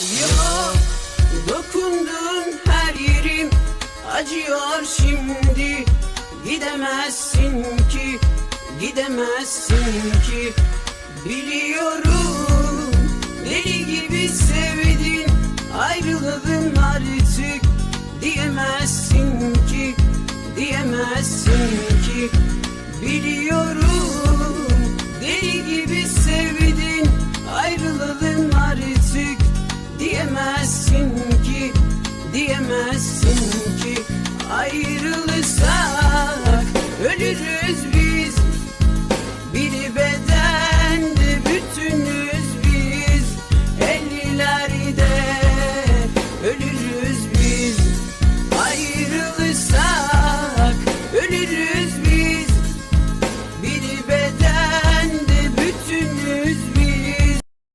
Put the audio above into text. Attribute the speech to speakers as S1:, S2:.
S1: Yok dokundun her yerim acıyor şimdi. Gidemezsin ki gidemezsin ki. Biliyorum deli gibi sevdin ayrılalım artık Ölürüz biz. Bir bedende bütünüz biz. Ellilerde ölürüz.